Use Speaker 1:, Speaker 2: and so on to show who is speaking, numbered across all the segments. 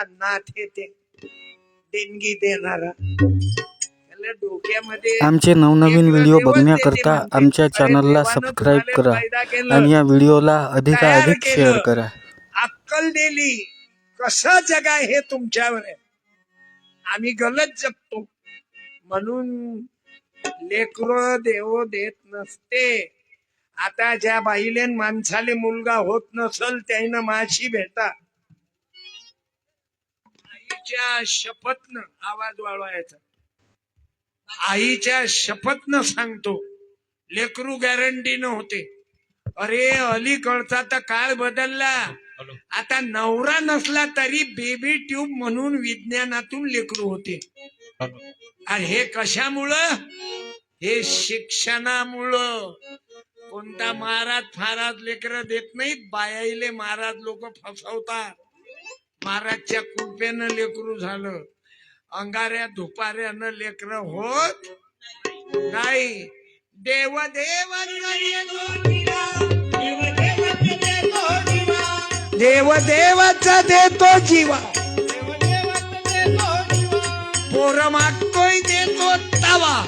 Speaker 1: नाथ येते देणगी देणारा त्याला डोक्यामध्ये
Speaker 2: आमचे नवनवीन व्हिडिओ बघण्याकरता. आमच्या चॅनलला सबस्क्राईब करा. आणि या व्हिडिओला अधिकाधिक. शेअर करा
Speaker 1: अक्कल दिली कसं जगा हे तुमच्यावर आहे आम्ही गलत जगतो म्हणून लेकर देव देत नसते आता ज्या बाईले माणसाले मुलगा होत नसल त्यानं माशी भेटा आईच्या शपथनं आवाज वाढवायचा. आईच्या शपथनं सांगतो लेकरू गॅरंटीनं होते. अरे अलीकडचा तर काळ बदलला. आता नवरा नसला तरी बेबी ट्यूब म्हणून विज्ञानातून लेकरू होते. आणि हे कशामुळं? हे शिक्षणामुळं. कोणता महाराज फाराज लेकर देत नाहीत बायाईले महाराज लोक फसवतात. महाराजच्या कृपेनं लेकरू झालं. अंगाऱ्या धुपाऱ्यानं लेकर होत नाही. देव देव देव देवाचा देतो जीवा. पोर मागतोय देतो तवा.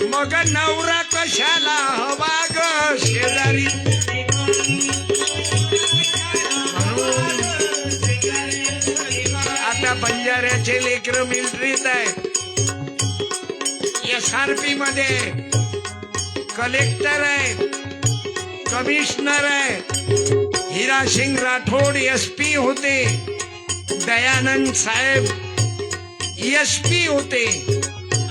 Speaker 1: मग नवरा कशाला हवा ग? शेजारी बंजाऱ्याचे मिलिटरीत आहे. एस आर पी मध्ये कलेक्टर आहे कमिशनर आहे. हिरा सिंग राठोड एस पी होते. दयानंद साहेब एस पी होते.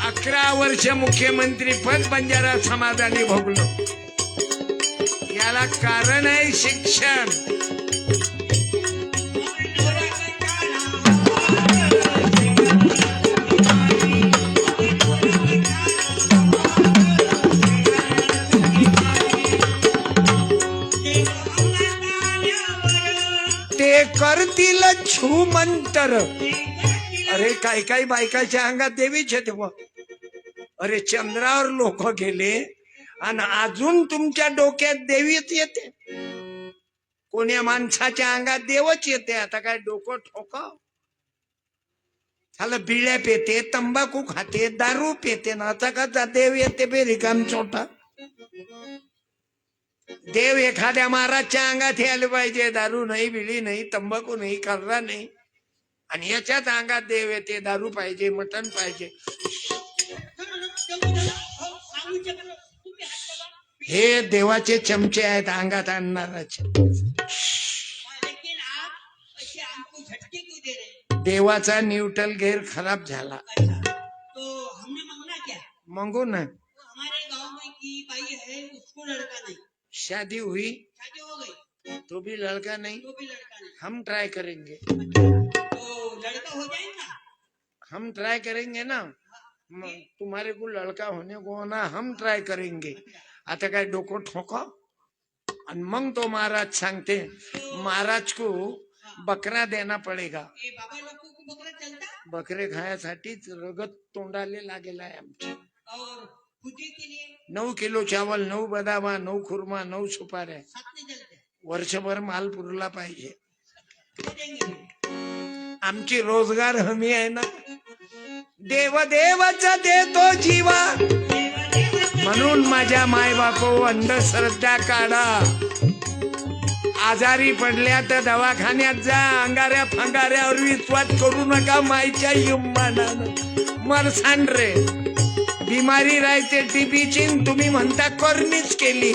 Speaker 1: अकरा वर्ष मुख्यमंत्री पद बंजारा समाजाने भोगलो. याला कारण आहे शिक्षण. करतील छूमंतर. अरे काही काही बायकाच्या अंगात देवीच तेव्हा अरे चंद्रावर लोक गेले आणि अजून तुमच्या डोक्यात देवीच येते. कोण्या माणसाच्या अंगात देवच येते. आता काय डोकं ठोकाव? त्याला बिळ्या पेते तंबाखू खाते दारू पेते ना आता का देव येते बे रिकाम छोटा देव एखाद्या महाराजच्या अंगात यायला पाहिजे दारू नाही बिडी नाही तंबाखू नाही कलरा नाही. आणि याच्याच अंगात देव येते दारू पाहिजे मटण पाहिजे. हे देवाचे चमचे आहेत अंगात आणणाराचे. देवाचा न्यूट्रल गेअर खराब झाला.
Speaker 3: तो हमने
Speaker 1: मंगू ना.
Speaker 3: तो हमारे गांव में की बाई है उसको लड़का नहीं।
Speaker 1: शादी हुई।
Speaker 3: शादी हो गई।
Speaker 1: तो भी लड़का नहीं।
Speaker 3: तो भी लड़का नहीं।
Speaker 1: हम ट्राई करेंगे।
Speaker 3: तो लड़का हो जाएगा
Speaker 1: हम ट्राई करेंगे ना। तुम्हारे को लड़का होने को होना हम ट्राय करेंगे। आता काय डोकं ठोका। आणि मग तो महाराज सांगते महाराज को बकरा देना पडेगा।
Speaker 3: बकरा
Speaker 1: खायासाठीच रगत तोंडाले लागेल आहे आमची। नऊ किलो चावल नऊ बदामा नऊ खुर्मा नऊ सुपाऱ्या वर्षभर माल पुरला पाहिजे। आमची रोजगार हमी आहे ना? देव देवाचा देतो जीवा। म्हणून माझ्या माय बापो अंधश्रद्धा काढा. आजारी पडल्या तर दवाखान्यात जा. अंगाऱ्या फंगाऱ्यावर विश्वास करू नका मायच्या युमानानं मरसांड रे. बिमारी राहते टीबीची तुम्ही म्हणता करणीच केली.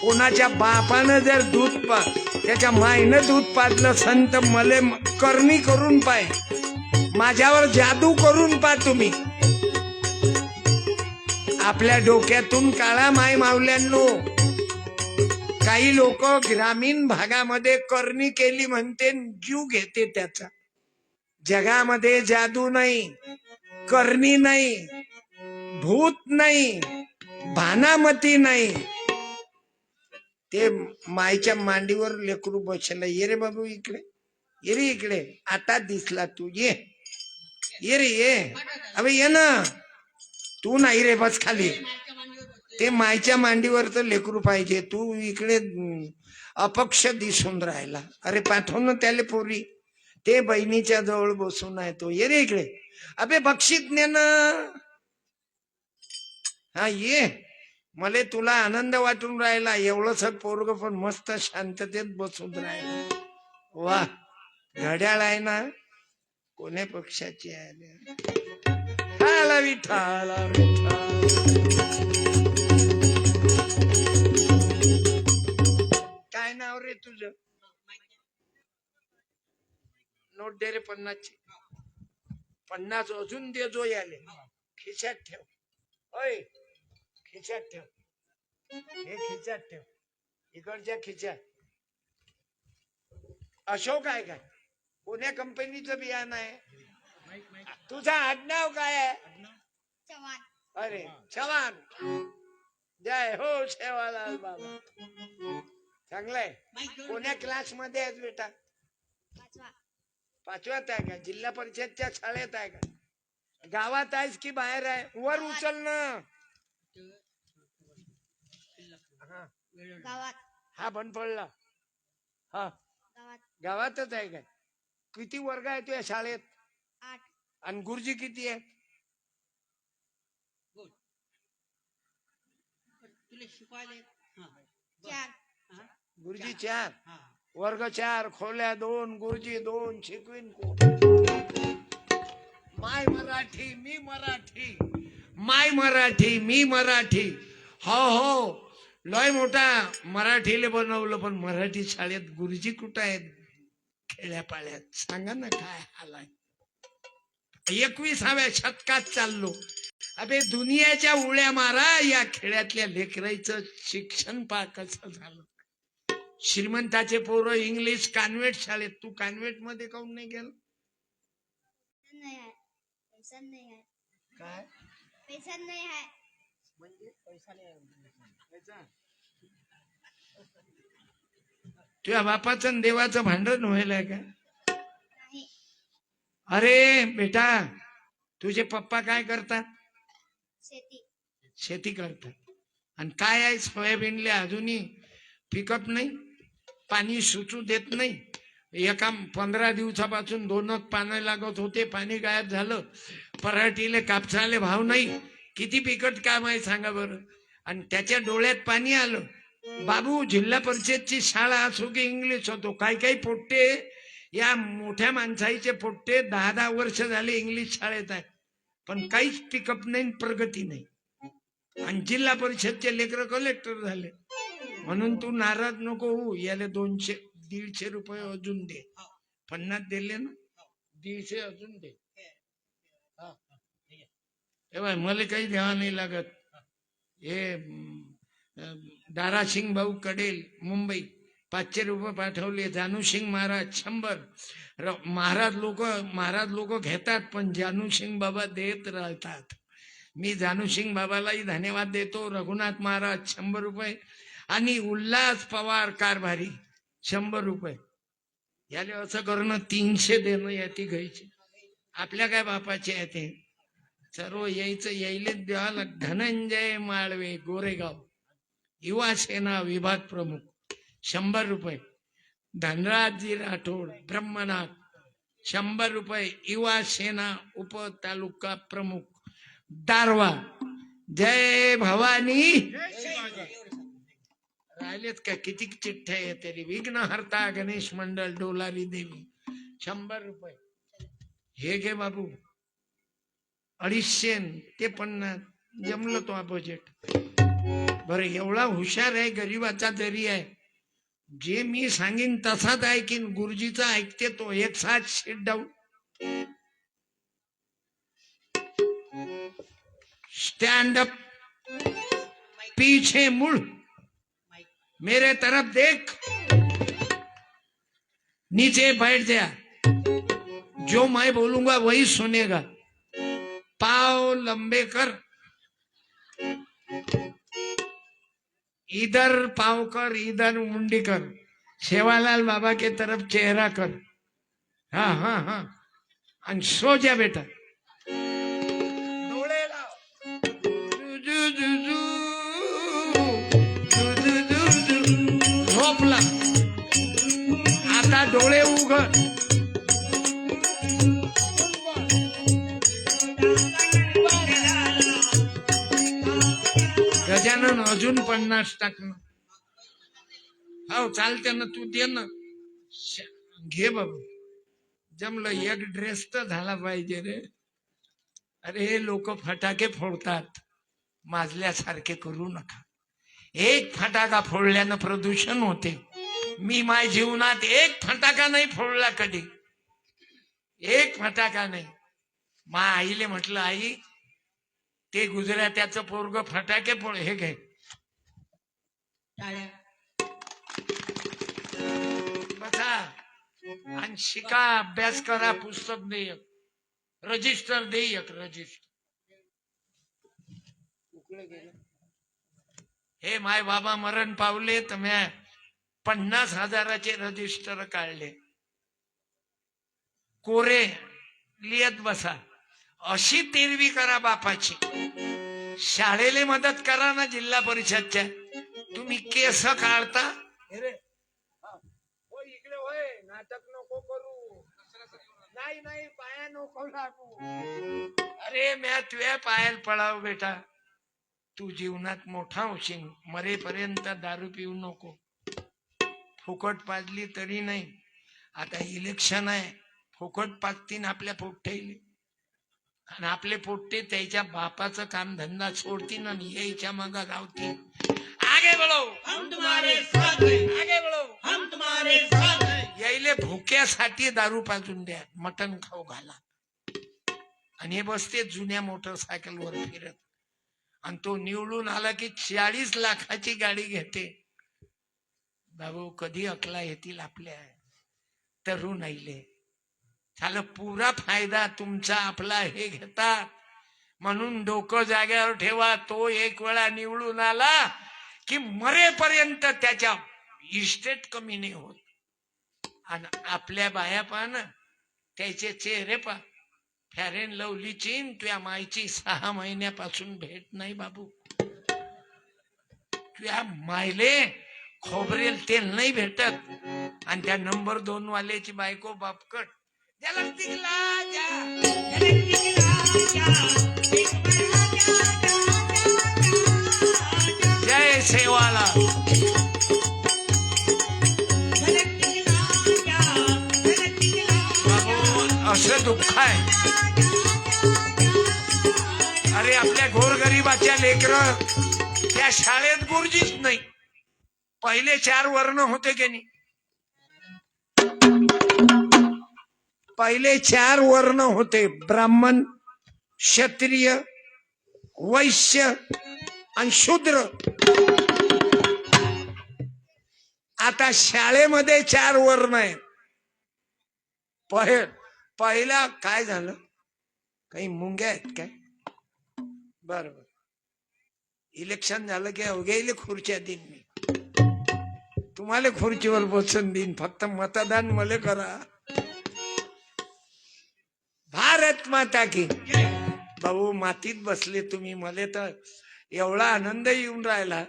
Speaker 1: कोणाच्या बापानं जर दूध पा त्याच्या मायनं दूध पाजलं संत मले म- करणी करून पाय. माझ्यावर जादू करून पा तुम्ही. आपल्या डोक्यातून काळा माय मावल्यांनो. काही लोक ग्रामीण भागामध्ये करणी केली म्हणते जीव घेते त्याचा. जगामध्ये जादू नाही. करणी नाही भूत नाही भानामती नाही. ते मायच्या मांडीवर लेकरू बसला ये रे बाबू इकडे ये रे इकडे आता दिसला तू ये ये रे ये. अबे ये ना तू नाही रे बस खाली. ते मायच्या मांडीवर तर लेकरू पाहिजे तू इकडे अपक्ष दिसून राहिला. अरे पाठव ना त्याले पोरी. ते बहिणीच्या जवळ बसून आहे तो. ये रे इकडे. अबे बक्षीत ने ना. हा ये. मले तुला आनंद वाटून राहिला. एवढंच पोरग पण मस्त शांततेत बसून राहिला. वा घड्याळ आहे ना. कोण्या पक्षाची आहे ठाला विठाला. काय नाव रे तुझं? नोट दे रे पन्नासची. पन्नास अजून दे जो याले. खिशात ठेव. होय. खिशात ठेव. हे खिशात ठेव. इकडच्या खिशात. अशोक आहे काय कोण्या कंपनीचं बियाणं आहे. तुझा आडनाव काय आहे?
Speaker 2: चव्हाण.
Speaker 1: अरे चव्हाण. जय हो शेवालाल बाबा. चांगलंय. कोण्या क्लासमध्ये आहेस बेटा.
Speaker 2: पाचवा
Speaker 1: पाचव्यात आहे का? जिल्हा परिषदच्या शाळेत आहे का? गावात आहेस की बाहेर आहे? वर उचल ना. हा,
Speaker 2: गावात.
Speaker 1: हा बंद पडला. हा.
Speaker 2: गावात.
Speaker 1: गावातच आहे काय किती वर्ग आहे तुझ्या शाळेत?
Speaker 2: आठ.
Speaker 1: आणि गुरुजी किती आहे
Speaker 3: बोल. तुला शिकवायला हा. हा?
Speaker 1: गुरुजी चार.
Speaker 3: हा.
Speaker 1: वर्ग चार खोल्या दोन गुरुजी दोन शिकवीन कोण? माय मराठी मी मराठी. माय मराठी मी मराठी. हो हो. लय मोठा मराठीले बनवलं पण मराठी शाळेत गुरुजी कुठं आहेत? खेड्यापाड्यात. सांगा ना काय हाल आहे? एकविसाव्या शतकात चाललो. अबे दुनियाच्या उड्या मारा या खेड्यातल्या लेकरांचं शिक्षण पा कसं झालं. श्रीमंताचे पोरं इंग्लिश कॉन्व्हेंट शाळेत. तू कॉन्व्हेंटमध्ये काऊन नाही गेला?
Speaker 2: नहीं है पैसा नहीं है
Speaker 1: काय?
Speaker 2: पैसा नहीं है
Speaker 1: म्हणजे पैसा तुझ्या बापाचं आणि देवाचं भांडण व्हायला का?
Speaker 2: नहीं.
Speaker 1: अरे बेटा तुझे पप्पा काय करतात?
Speaker 2: शेती.
Speaker 1: शेती करतात. आणि काय आहे सोयाबीनले अजूनही पिकअप नाही? पाणी सुचू देत नाही. एका पंधरा दिवसापासून दोनच पानं लागत होते पाणी गायब झालं. पराठीले कापसाले भाव नाही. किती बिकट काम आहे सांगा बरं. आणि त्याच्या डोळ्यात पाणी आलं. बाबू जिल्हा परिषदची शाळा असो की इंग्लिश होतो. काही काही पोट्टे या मोठ्या माणसाईचे पोट्टे दहा दहा वर्ष झाले इंग्लिश शाळेत आहे. पण काहीच पिकअप नाही प्रगती नाही. आणि जिल्हा परिषदचे लेकर कलेक्टर झाले. म्हणून तू नाराज नको हो याला दोनशे दीडशे रुपये अजून दे. पन्नास दिले ना दीडशे अजून दे. हे बाय मला काही द्यावा नाही लागत. हे दारासिंग भाऊ कडेल मुंबई. पाचशे रुपये पाठवले. जानूसिंग महाराज शंभर. महाराज लोक महाराज लोक घेतात पण जानूसिंग बाबा देत राहतात. मी जानूसिंग बाबालाही धन्यवाद देतो. रघुनाथ महाराज शंभर रुपये. आणि उल्हास पवार कारभारी शंभर रुपये. याले असं करणं तीनशे देणं याती घ्यायची. आपल्या काय बापाचे आहे ते? सर्व यायचं यायलेच देवाला धनंजय माळवे गोरेगाव. युवा सेना विभाग प्रमुख शंभर रुपये. धनराजजी राठोड ब्रह्मनाथ. शंभर रुपये. युवा सेना उप तालुका प्रमुख दारवा जय भवानी! राहिलेत का? किती चिठ्ठ्या येते तरी विघ्नहर्ता गणेश मंडळ डोलारी देवी. शंभर रुपये. हे घे बाबू. अडीचशे ते पन्नास. जमलं तो बजेट बर एवढा हुशार आहे गरीबाचा जरी आहे. जे मी सांगेन तसाच ऐकीन. गुरुजीचा ऐकते तो. एक साथ शीट डाऊन स्टँड अप पीछे मुड़. मेरे तरफ देख। नीचे बैठ जा। जो मैं बोलूंगा वही सुनेगा। पाव लंबे कर। इधर पाव कर इधर मुंडी कर। सेवालाल बाबा के तरफ चेहरा कर। हाँ हाँ हाँ। सो जा बेटा। जु, आता डोळे उघड. गजानन अजून पन्नास टाकणं हो चालते ना तू दे ना. श- घे बाबू. जमलं एक ड्रेस तर झाला पाहिजे रे. अरे हे लोक फटाके फोडतात. माजल्यासारखे करू नका. एक फटाका फोडल्यानं प्रदूषण होते. मी माझ्या जीवनात एक फटाका नाही फोडला कधी. एक फटाका नाही. मा आईले म्हटलं आई ते गुजरात्याचं पोरग फटाके फोड हे घे.
Speaker 3: टाळ्या.
Speaker 1: बसा आणि शिका अभ्यास करा पुस्तक दे एक रजिस्टर. दे एक रजिस्टर हे माय बाबा मरण पावले तर म्या पन्नास हजाराचे रजिस्टर काढले. कोरे लिहत बसा. अशी तेरवी करा बापाची. शाळेले मदत करा ना जिल्हा परिषदच्या. तुम्ही केस काढता? हे. इकडे होय. नाटक नको करू. नाही नाही पाया नको लागू. अरे म्या तुझ्या पायाला पळाव बेटा. तू जीवनात मोठा होशील. मरेपर्यंत दारू पिऊ नको. फुकट पाजली तरी नाही. आता इलेक्शन आहे. फुकट पाजतीन आपल्या पोट्टेले. आणि आपले पोट्टे त्याच्या बापाचं काम धंदा सोडतीन आणि यायच्या मागा गावतील आगे बळो
Speaker 3: हम तुम्हारे साथ हैं.
Speaker 1: आगे बळो
Speaker 3: हम तुम्हारे साथ हैं.
Speaker 1: यायले भुक्यासाठी दारू पाजून द्या. मटण खाऊ घाला. आणि हे बसते जुन्या मोटरसायकलवर फिरत. आणि तो निवडून आला की चाळीस लाखाची गाडी घेते. बाबू कधी अकला येतील आपल्या? तरुण आईले झालं पुरा फायदा तुमचा आपला हे घेतात म्हणून डोकं जाग्यावर ठेवा. तो एक वेळा निवडून आला की मरेपर्यंत त्याच्या इस्टेट कमी नाही होत. आणि आपल्या बाया पहा ना त्याचे चेहरे पहा फॅर अँड लवली चीन तुझ्या मायची सहा महिन्यापासून भेट नाही बाबू तुझ्या मायले खोबरेल तेल नाही भेटत आणि त्या नंबर दोन वाल्याची बायको बापकट त्याला जय सेवाला गावाच्या लेकर त्या शाळेत गुरुजीच नाही. पहिले चार वर्ण होते की नाही? पहिले चार वर्ण होते. ब्राह्मण क्षत्रिय वैश्य आणि शूद्र. आता शाळेमध्ये चार वर्ण आहेत. पहि पहिला काय झालं? काही मुंग्या आहेत काय? बरोबर बर. इलेक्शन झालं की अवघ्याले खुर्च्या देईन मी. तुम्हाला खुर्चीवर बसून देईन फक्त मतदान मला करा. भारत माता की भाऊ मातीत बसले तुम्ही मला तर एवढा आनंद येऊन राहिला.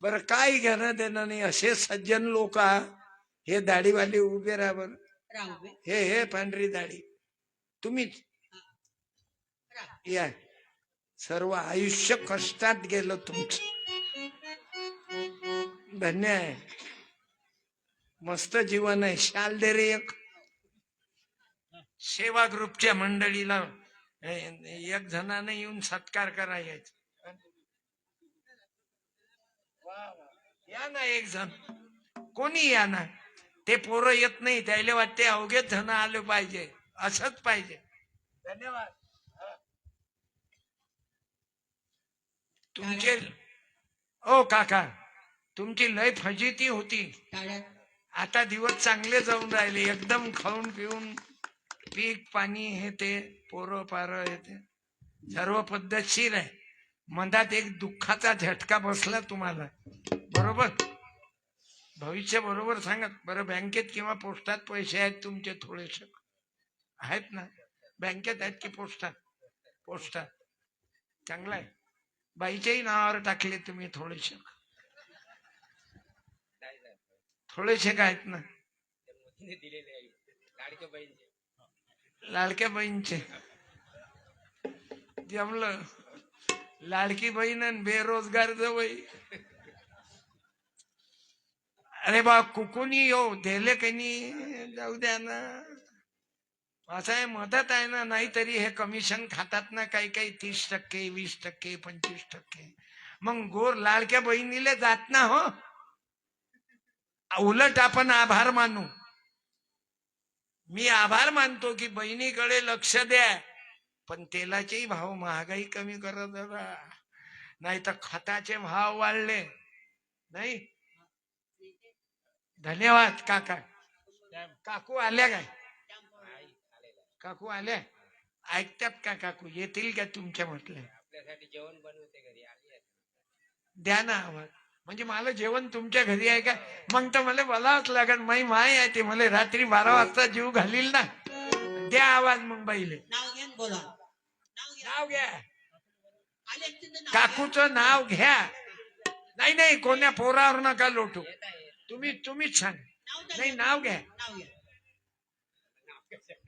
Speaker 1: बरं काय घेणं देणं नाही असे सज्जन लोक हे दाढीवाले उभे राहा बरं. हे हे पांढरी दाढी. तुम्हीच या. सर्व आयुष्य कष्टात गेलं तुमचं. धन्य आहे. मस्त जीवन आहे. शाल दे रे एक. सेवा ग्रुपच्या मंडळीला एक जणानं येऊन सत्कार करायचा. या ना एक जण. कोणी या ना? ते पोरं येत नाही. त्याला वाटते अवघेच जण आले पाहिजे. असंच पाहिजे. धन्यवाद. तुमचे ओ काका. तुमची लय फजिती होती. आता दिवस चांगले जाऊन राहिले. एकदम खाऊन पिऊन पीक पाणी हे ते पोरं पारं हे ते. सर्व पद्धतशीर आहे. मधात एक दुःखाचा झटका बसला तुम्हाला. बरोबर? भविष्य बरोबर सांगा. बरं बँकेत किंवा पोस्टात पैसे आहेत तुमचे थोडेसे. आहेत ना? बँकेत आहेत की पोस्टात? पोस्टात. चांगलं आहे. बाईच्याही नावावर टाकले तुम्ही थोडेसे. थोडेसे काय आहेत ना?
Speaker 4: लाडक्या बहिणीचे.
Speaker 1: बहीणचे जमलं लाडकी बहीण आणि बेरोजगार जवळ. अरे बा कुकुनी हो, येऊ दिले कनी. जाऊ द्या ना. असं आहे मदत आहे ना नाहीतरी हे कमिशन खातात ना काही काही तीस टक्के वीस टक्के पंचवीस टक्के. मग गोर लाडक्या बहिणीला जात ना हो. उलट आपण आभार मानू. मी आभार मानतो की बहिणीकडे लक्ष द्या पण तेलाचेही भाव महागाई कमी करत जरा. नाही तर खताचे भाव वाढले. नाही? धन्यवाद काका. काकू आल्या काय? काकू आल्या? ऐकतात का काकू? येतील का तुमच्या म्हटलं
Speaker 4: आपल्यासाठी जेवण बनवते घरी आली.
Speaker 1: द्या ना आवाज म्हणजे मला जेवण तुमच्या घरी आहे का? मग तर मला बोलावंच लागेल. माई माय आहे ते. मला रात्री बारा वाजता जीव घालील ना. द्या आवाज मग बाईले.
Speaker 3: नाव घ्या न बोला. नाव घ्या.
Speaker 1: नाव घ्या.
Speaker 3: आले असतील तर नाव घ्या.
Speaker 1: काकूचं नाव घ्या. नाही नाही कोण्या पोरावर नका लोटू. तुम्ही तुम्हीच सांग.
Speaker 3: नाव
Speaker 1: नाही
Speaker 3: घ्या.
Speaker 1: नाव घ्या.
Speaker 3: नाव घ्या.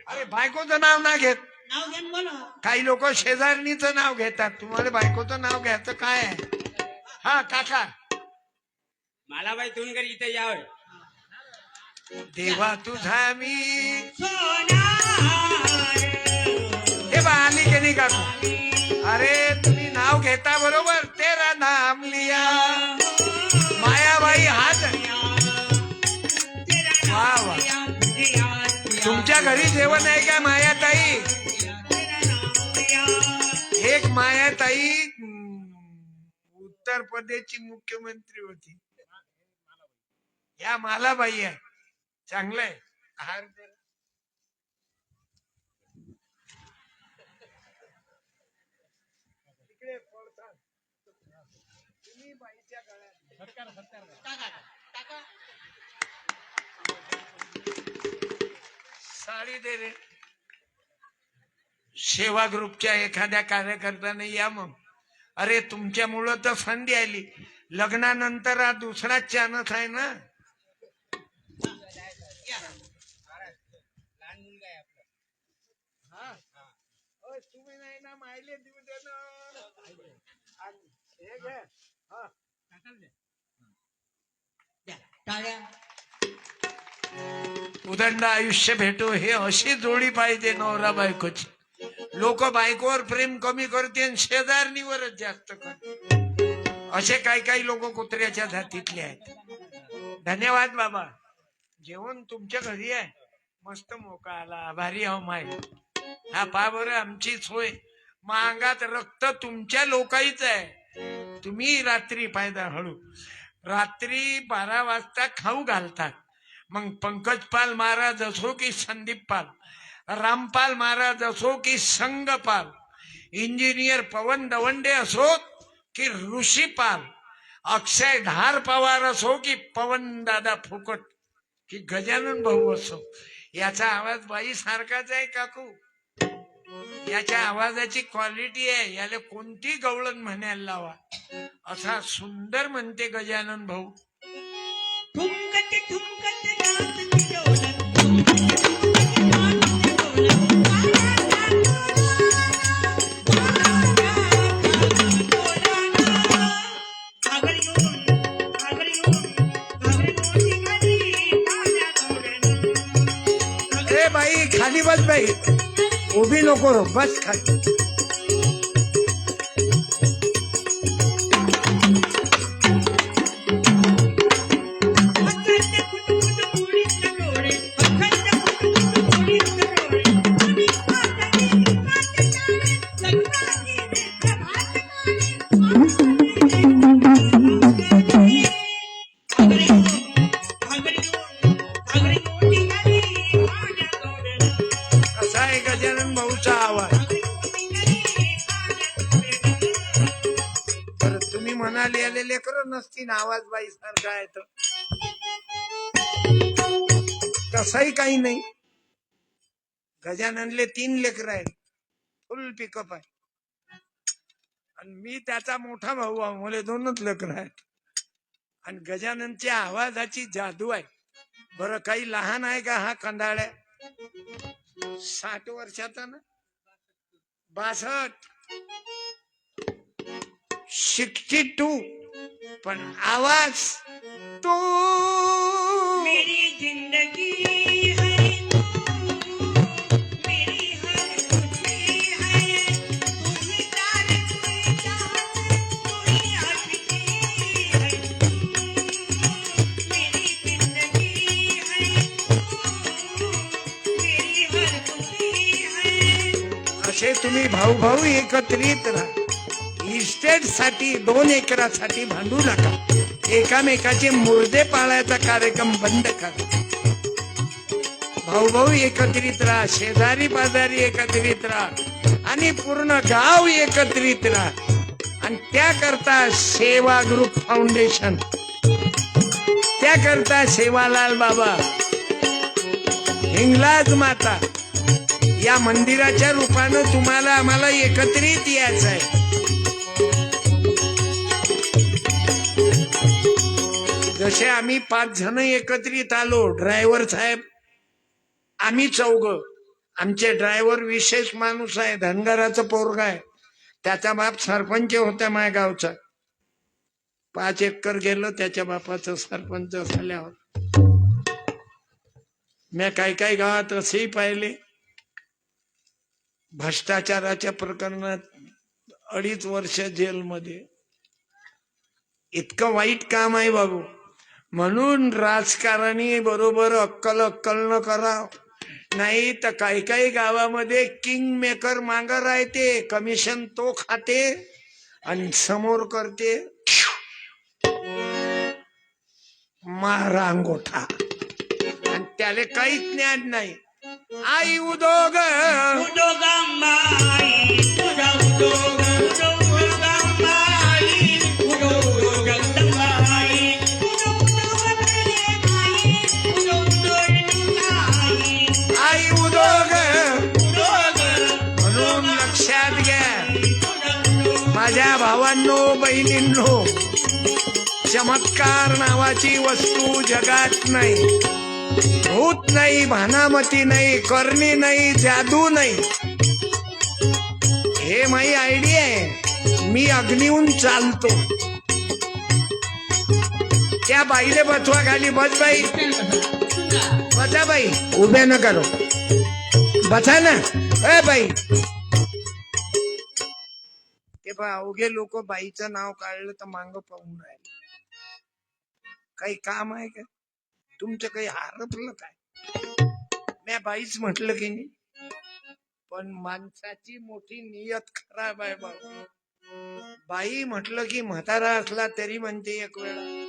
Speaker 1: अरे बायकोचं नाव ना घेत.
Speaker 3: नाव न बोला
Speaker 1: काही लोक शेजारणीचं नाव घेतात. तुम्हाला बायकोचं नाव घ्यायचं काय? आहे हा काका.
Speaker 4: मला बाई तुनकर इथे यावं
Speaker 1: देवा तुझा मी. हे बा आली की नाही काकू? अरे तुम्ही नाव घेता बरोबर. तेरा नाम लिया. तुमच्या घरी जेवण आहे का मायाताई एक मायाताई उत्तर प्रदेशची मुख्यमंत्री होती या मालाबाई आहे चांगलं आहे आहार. तिकडे. तुम्ही बाईच्या गळ्यात. साडी दे रे सेवा ग्रुपच्या एखाद्या कार्यकर्त्याने या मग. अरे तुमच्यामुळं तर संधी आली. लग्नानंतर हा दुसरा चानस आहे ना? हा? तुम्ही नाही ना मायले देऊ दे ना आणि हे. घे. हा.
Speaker 3: द्या. टाळ्या.
Speaker 1: उदंड आयुष्य भेटो हे अशी जोडी पाहिजे नवरा बायकोची. लोक बायकोवर प्रेम कमी करते आणि शेजारणीवरच जास्त करते असे काही काही लोक कुत्र्याच्या जातीतले आहेत. धन्यवाद बाबा. जेवण तुमच्या घरी आहे. मस्त मोका आला. आभारी आहो माय. हा पा बरं आमची सोय. मागात रक्त तुमच्या लोकाईच आहे. तुम्ही रात्री पायदा हळू. रात्री बारा वाजता खाऊ घालतात. मग पंकज पाल महाराज असो की संदीप पाल रामपाल महाराज असो की संगपाल इंजिनियर पवन दवंडे असो की ऋषीपाल अक्षय धार पवार असो की पवन दादा फुकट की गजानन भाऊ असो. याचा आवाज बाई सारखाच आहे काकू. याच्या आवाजाची क्वालिटी आहे याला कोणती गवळण म्हणायला लावा. असा सुंदर म्हणते गजानन भाऊ. खाली बस बाई उभी काही नाही. गजाननले तीन लेकर आहेत. फुल पिकअप आहे. आणि मी त्याचा मोठा भाऊ आहे. मला दोनच लेकर आहेत. आणि गजाननच्या आवाजाची जादू आहे. बरं काही लहान आहे का हा कंदाळ्या साठ वर्षाचा ना? बासष्ट. सिक्स्टी टू पण आवाज तो.
Speaker 3: मेरी जिंदगी
Speaker 1: असे तुम्ही भाऊ भाऊ एकत्रित राहा. इस्टेटसाठी दोन एकरासाठी भांडू नका. एकामेकाचे मुर्दे पाळायचा कार्यक्रम बंद करा. भाऊ भाऊ एकत्रित राहा शेजारी पाजारी एकत्रित राहा आणि पूर्ण गाव एकत्रित राहा. आणि त्याकरता सेवा ग्रुप फाउंडेशन त्याकरता सेवालाल बाबा. हिंगलाज माता. या मंदिराच्या रूपानं तुम्हाला आम्हाला एकत्रित यायचं आहे. जसे आम्ही पाच जण एकत्रित आलो ड्रायव्हर साहेब आम्ही चौघ. आमचे ड्रायव्हर विशेष माणूस आहे धनगराचं पोरगा आहे. त्याचा बाप सरपंच होता माझ्या गावचा. पाच एकर गेलं त्याच्या बापाचं सरपंच झाल्यावर. मी काही काही गावात असेही पाहिले. भ्रष्टाचाराच्या प्रकरणात अडीच वर्ष जेलमध्ये. इतकं वाईट काम आहे बाबू. म्हणून राजकारणी बरोबर अक्कल अक्कल न करा. नाही तर काही काही गावामध्ये किंग मेकर मांग राहते कमिशन तो खाते आणि समोर करते. मारा अंगोठा. आणि त्याला काहीच ज्ञान नाही. आई उदोग.
Speaker 3: उडोगांबाई तुझा
Speaker 1: आई उदोग. लक्षात घ्या. माझ्या भावांनो बहिणींनो चमत्कार नावाची वस्तू जगात नाही. भूत नाही भानामती नाही करणी नाही जादू नाही. हे माही आयडिया आहे. मी अग्निहून चालतो. त्या बाईले बचवा खाली. बस बाई. बसा बाई. उभ्या न करो बसा ना. ए बाई. ते पहा अवघे लोक बाईचं नाव काढलं तर मांग पाहून राहिले. काही काम आहे का? तुमचं काही हरपलं काय? मी बाईच म्हटलं की नाही पण माणसाची मोठी नियत खराब आहे बाबा. बाई म्हटलं की म्हातारा असला तरी म्हणते एक वेळा.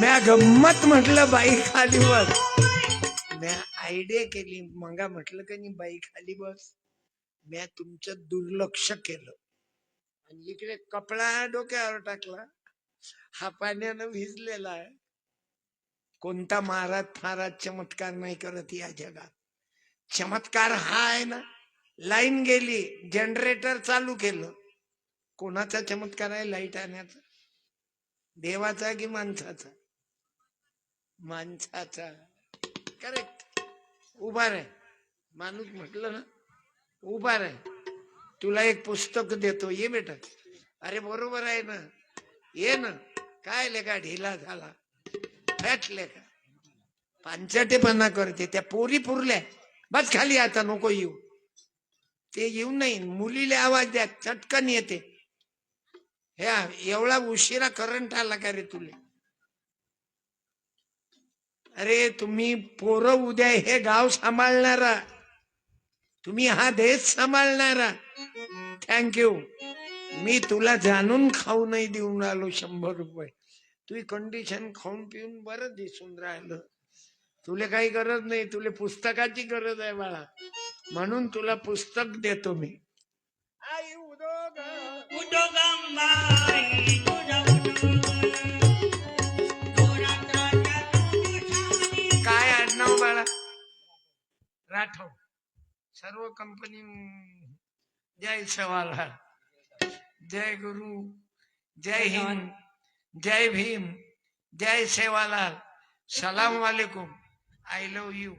Speaker 1: म्या गंमत म्हटलं बाई खाली बस. म्या आयडिया केली मंगा म्हटलं का नाही बाई खाली बस. म्या तुमचं दुर्लक्ष केलं. आणि इकडे कपडा डोक्यावर टाकला. हा पाण्यानं भिजलेला आहे. कोणता महाराज फाराज चमत्कार नाही करत या जगात. चमत्कार हा आहे ना लाईन गेली जनरेटर चालू केलं. कोणाचा चमत्कार आहे लाइट आणण्याचा? देवाचा की माणसाचा? माणसाचा. करेक्ट उभा रे माणूस म्हटलं ना उभा रे तुला एक पुस्तक देतो ये बेटा. अरे बरोबर आहे ना. ये ना. काय लेखा ढिला झाला. फॅट का पांचटेपणा करते. त्या पोरी पुरल्या. बस खाली आता नको येऊ. ते येऊ नाही मुलीला आवाज द्या. चटकन येते. ह्या एवढा उशिरा करंट आला का रे तुला? अरे तुम्ही पोरं उद्या हे गाव सांभाळणारा. तुम्ही हा देश सांभाळणारा. थँक्यू मी तुला जाणून खाऊ नाही देऊन आलो शंभर रुपये. तुझी कंडिशन खाऊन पिऊन बरं दिसून राहिलं. तुला काही गरज नाही तुला पुस्तकाची गरज आहे बाळा. म्हणून तुला पुस्तक देतो मी. आई उदो ग.
Speaker 3: उडोगांबाई तुझा उडोग दोरात्राच्या तुझ्या
Speaker 1: काय आडनाव बाळा? राठव सर्व कंपनी जय सवाला जय गुरु जय हिंद जय भीम जय सेवालाल। सलाम वालेकुम। आय लव यू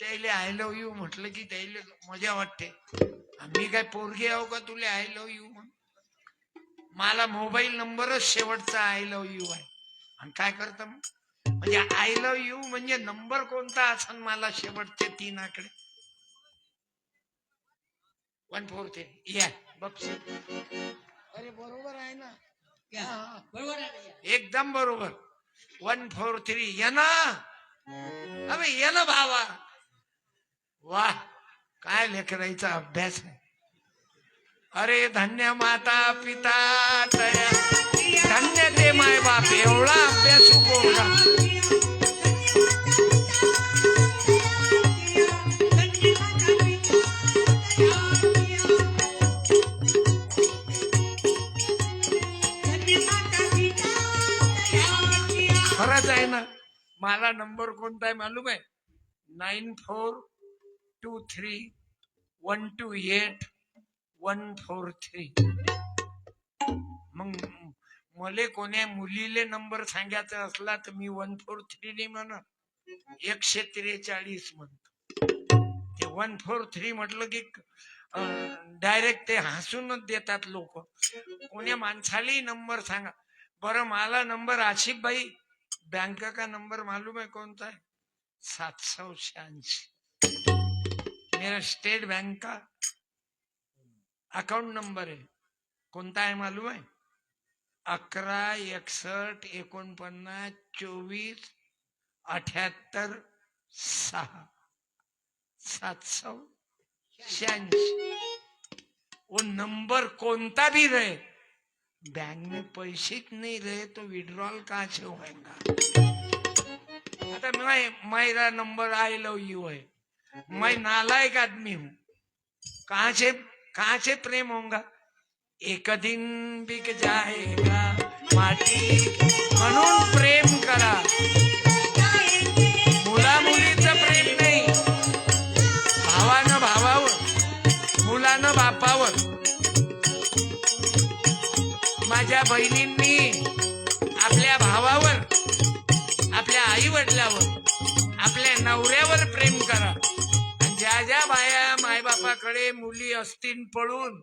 Speaker 1: त्याला आय लव यू म्हटलं की त्याला मजा वाटते. आम्ही काय पोरगी आहो का तुला आय लव यू म्हण? मला मोबाईल नंबरच शेवटचा आय लव यू आहे. आणि काय करत मग? म्हणजे आय लव यू म्हणजे नंबर कोणता असन? मला शेवटचे तीन आकडे. वन फोर थ्री या बघ अरे बरोबर आहे ना? हा.
Speaker 3: बरोबर आहे?
Speaker 1: एकदम बरोबर. वन फोर थ्री ये ना. अबे ये ना भावा वा काय लेकरायचा अभ्यास आहे. अरे धन्य माता पिता तया धन्य ते माय बाप एवढा अभ्यास बोलला खरंच आहे ना? मला नंबर कोणता आहे मालूम आहे? Nine four two three one two eight one four three. मग मले कोण्या मुलीले नंबर सांगायचा असला तर मी वन फोर थ्री नाही म्हणत एकशे त्रेचाळीस म्हणतो. ते वन फोर थ्री म्हटलं की डायरेक्ट ते हसूनच देतात लोक. कोण्या माणसालाही नंबर सांगा. बरं मला नंबर आशिफ बाई बैंक का नंबर मालूम है कौन सा है? सात सौ छियासी। मेरा स्टेट बैंक का अकाउंट नंबर है। कोणता आहे मालूम आहे अकरा एकसष्ट एकोणपन्नास चोवीस अठ्याहत्तर सहा सात सौ शहाऐंशी वो नंबर कोणता भी रहे बैंक में पैसे नहीं रहे तो विड्रॉल कहाँ से होएगा? आता मैं मेरा नंबर आई लव यू है। मैं नालायक आदमी हूँ। कहाँ से कहाँ से प्रेम होगा? एक दिन बिक जाएगा माटी म्हणून प्रेम करा। बहिणींनी आपल्या भावावर आपल्या आई वडिलावर आपल्या नवऱ्यावर प्रेम करा. ज्या ज्या बाया मायबापाकडे मुली असतील पळून